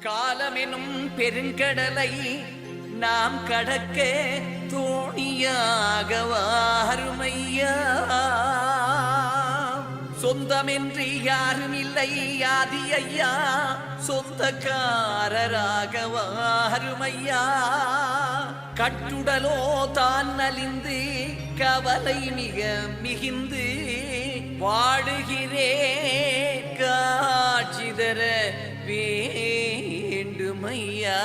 காலமெனும் பெருங்கடலை நாம் கடக்க தோணியாக வாருமையா சொந்தமென்று யாரும் இல்லை யாதி ஐயா சொந்தக்காரராக வாருமையா கட்டுடலோ தான் நலிந்து கவலை மிக மிகுந்து வாடுகிறே காட்சி தர வேண்டுமையா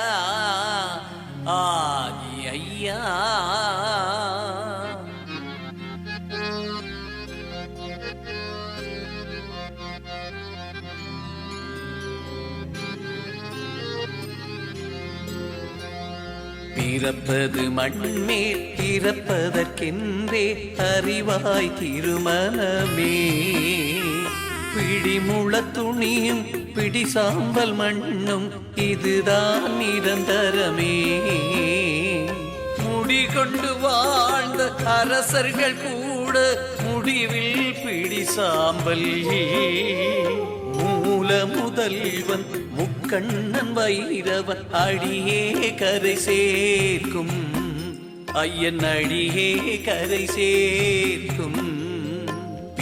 ஆகி ஐயா. பிறப்பது மண்மேல் பிறப்பதற்கென்றே அறிவாய் திருமணமே. பிடிமுள துணியும் பிடி சாம்பல் மண்ணும் இதுதான் நிரந்தரமே. முடிகொண்டு வாழ்ந்த அரசர்கள் கூட முடிவில் பிடி சாம்பல். மூல முதல்வன் முக்கண்ணன் வைரவன் அடியே கரை சேர்க்கும். ஐயன் அடியே கரை சேர்க்கும்.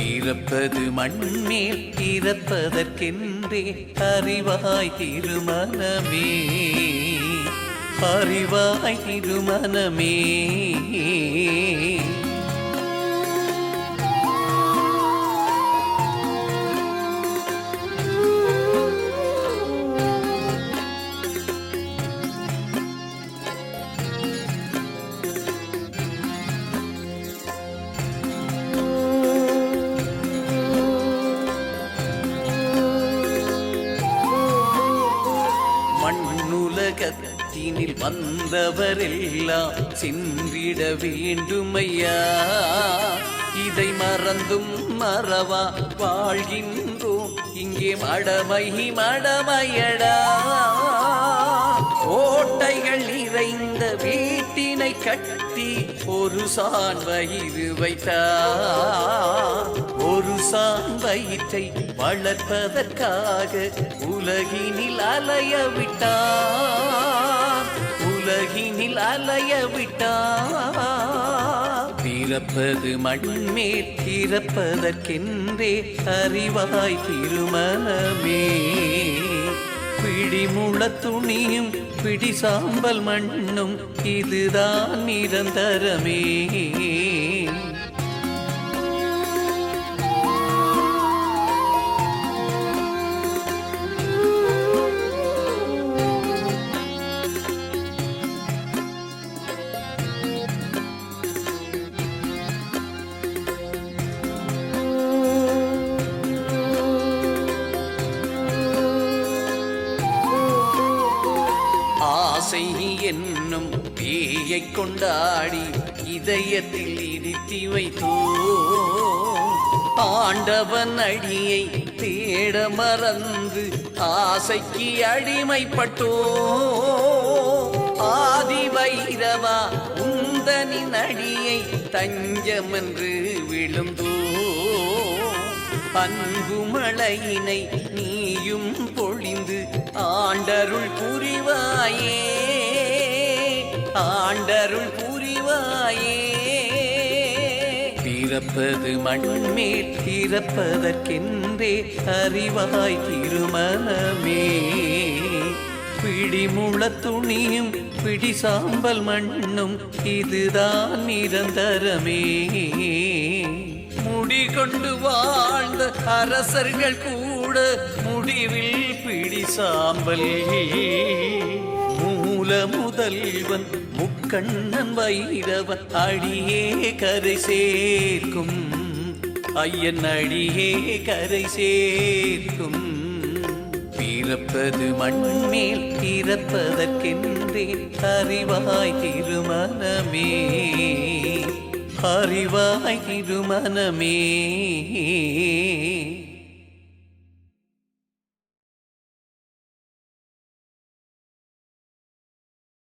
பிறப்பது மண்மேல் பிறப்பதற்கென்றே அறிவாய் திருமணமே அறிவாய் திருமணமே மண்ணுலகத்தினில் வந்தவரெல்லாம் சென்றிட வேண்டுமையா? இதை மறந்தும் மறவா? வாழ்கின்றோம். இங்கே மடமை மடமையடா. ஓட்டைகள் நிறைந்த வீட்டினை கட்டி ஒரு சான் வயிறு வைத்தார் ஒரு சான் வயிற்றை வளர்ப்பதற்காக உலகினில் அலைய விட்டார் உலகினில் அலைய விட்டார் பிறப்பது மண்மேல் பிறப்பதற்கென்றே அறிவாய் திருமணமே. பிடிமுள துணியும் பிடி சாம்பல் மண்ணும் இதுதான் நிரந்தரமே. என்னும் பேயை கொண்டாடி இதயத்தில் இடித்தி வைத்தோ ஆண்டவன் அடியை தேட மறந்து ஆசைக்கு அடிமைப்பட்டோ ஆதி வைரவா உந்தனின் அடியை தஞ்சமென்று விழுந்தோ அன்பு மழையினை நீயும் பொழிந்து ஆண்டருள் புரிவாயே. ஆண்டருள் புரிவாயே. பிறப்பது மண்மேல் பிறப்பதற்கென்றே அறிவாய் திருமணமே. பிடிமுள துணியும் பிடி சாம்பல் மண்ணும் இதுதான் நிரந்தரமே. முடி கொண்டு வாழ்ந்த அரசர்கள் கூட முடிவில் பிடி சாம்பல். மூல முதல்வன் முக்கண்ணன் வைரவன் அடியே கரை சேர்க்கும். ஐயன் அடியே கரை சேர்க்கும். பிறப்பது மண்மேல் பிறப்பதற்கென்றே அறிவாய் திருமணமே. அறிவாய் திருமணமே.